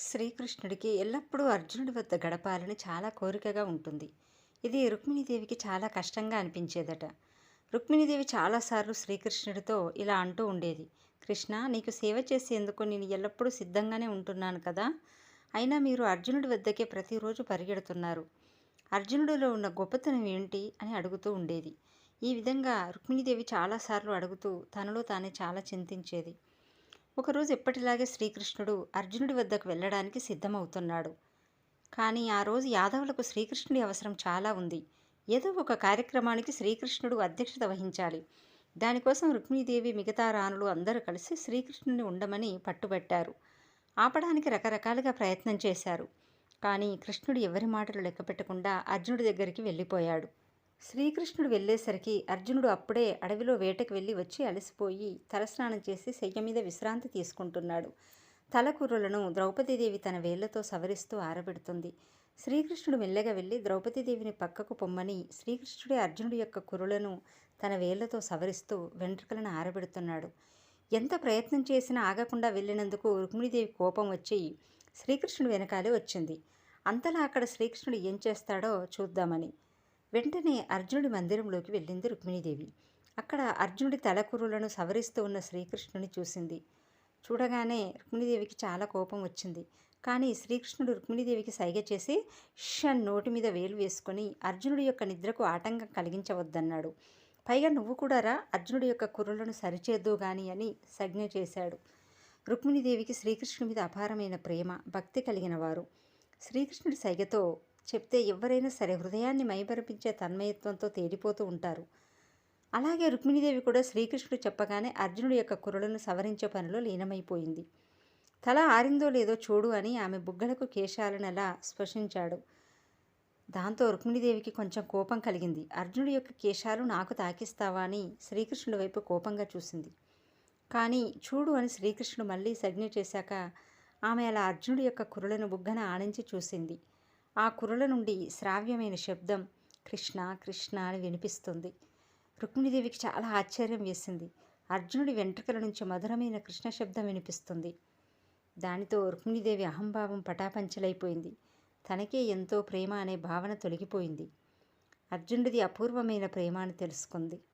శ్రీకృష్ణుడికి ఎల్లప్పుడూ అర్జునుడి వద్ద గడపాలని చాలా కోరికగా ఉంటుంది. ఇది రుక్మిణీదేవికి చాలా కష్టంగా అనిపించేదట. రుక్మిణీదేవి చాలాసార్లు శ్రీకృష్ణుడితో ఇలా అంటూ ఉండేది. కృష్ణ నీకు సేవ చేసేందుకు నేను ఎల్లప్పుడూ సిద్ధంగానే ఉంటున్నాను కదా? అయినా మీరు అర్జునుడి వద్దకే ప్రతిరోజు పరిగెడుతున్నారు. అర్జునుడిలో ఉన్న గొప్పతనం ఏంటి? అని అడుగుతూ ఉండేది. ఈ విధంగా రుక్మిణీదేవి చాలాసార్లు అడుగుతూ తనలో తానే చాలా చింతించేది. ఒకరోజు ఎప్పటిలాగే శ్రీకృష్ణుడు అర్జునుడి వద్దకు వెళ్ళడానికి సిద్ధమవుతున్నాడు. కానీ ఆ రోజు యాదవులకు శ్రీకృష్ణుడి అవసరం చాలా ఉంది. ఏదో ఒక కార్యక్రమానికి శ్రీకృష్ణుడు అధ్యక్షత వహించాలి. దానికోసం రుక్మిణీదేవి మిగతా రాణులు అందరూ కలిసి శ్రీకృష్ణుని ఉండమని పట్టుబట్టారు. ఆపడానికి రకరకాలుగా ప్రయత్నం చేశారు. కానీ కృష్ణుడు ఎవరి మాటలు లెక్కపెట్టకుండా అర్జునుడి దగ్గరికి వెళ్ళిపోయాడు. శ్రీకృష్ణుడు వెళ్ళేసరికి అర్జునుడు అప్పుడే అడవిలో వేటకు వెళ్ళి వచ్చి అలసిపోయి తలస్నానం చేసి శయ్య మీద విశ్రాంతి తీసుకుంటున్నాడు. తలకూరలను ద్రౌపదీదేవి తన వేళ్ళతో సవరిస్తూ ఆరబెడుతుంది. శ్రీకృష్ణుడు మెల్లగా వెళ్ళి ద్రౌపదీదేవిని పక్కకు పొమ్మని శ్రీకృష్ణుడే అర్జునుడి యొక్క కురులను తన వేళ్ళతో సవరిస్తూ వెంట్రుకలను ఆరబెడుతున్నాడు. ఎంత ప్రయత్నం చేసినా ఆగకుండా వెళ్ళినందుకు రుక్మిణీదేవి కోపం వచ్చి శ్రీకృష్ణుడు వెనకాలే వచ్చింది. అంతలా అక్కడ శ్రీకృష్ణుడు ఏం చేస్తాడో చూద్దామని వెంటనే అర్జునుడి మందిరంలోకి వెళ్ళింది రుక్మిణీదేవి. అక్కడ అర్జునుడి తలకురులను సవరిస్తూ ఉన్న శ్రీకృష్ణుని చూసింది. చూడగానే రుక్మిణీదేవికి చాలా కోపం వచ్చింది. కానీ శ్రీకృష్ణుడు రుక్మిణీదేవికి సైగ చేసి షన్ నోటి మీద వేలు వేసుకొని అర్జునుడి యొక్క నిద్రకు ఆటంకం కలిగించవద్దన్నాడు. పైగా నువ్వు కూడా రా అర్జునుడి యొక్క కుర్రలను సరిచేద్దు గాని అని సజ్ఞ చేశాడు. రుక్మిణీదేవికి శ్రీకృష్ణుడి మీద అపారమైన ప్రేమ భక్తి కలిగిన వారు. శ్రీకృష్ణుడి సైగతో చెప్తే ఎవరైనా సరే హృదయాన్ని మైమరిపించే తన్మయత్వంతో తేలిపోతూ ఉంటారు. అలాగే రుక్మిణీదేవి కూడా శ్రీకృష్ణుడు చెప్పగానే అర్జునుడి యొక్క కురలను సవరించే పనిలో లీనమైపోయింది. తల ఆరిందో లేదో చూడు అని ఆమె బుగ్గలకు కేశాలను అలా స్పృశించాడు దాంతో రుక్మిణీదేవికి కొంచెం కోపం కలిగింది. అర్జునుడి యొక్క కేశాలు నాకు తాకిస్తావా అని శ్రీకృష్ణుడి వైపు కోపంగా చూసింది. కానీ చూడు అని శ్రీకృష్ణుడు మళ్ళీ సజ్ఞ చేశాక ఆమె అలా అర్జునుడి యొక్క కురులను బుగ్గన ఆనించి చూసింది. ఆ కురల నుండి శ్రావ్యమైన శబ్దం కృష్ణ కృష్ణ అని వినిపిస్తుంది. రుక్మిణీదేవికి చాలా ఆశ్చర్యం వేసింది. అర్జునుడి వెంట్రుకల నుంచి మధురమైన కృష్ణ శబ్దం వినిపిస్తుంది. దానితో రుక్మిణీదేవి అహంభావం పటాపంచలైపోయింది. తనకే ఎంతో ప్రేమ అనే భావన తొలగిపోయింది. అర్జునుడిది అపూర్వమైన ప్రేమ అని తెలుసుకుంది.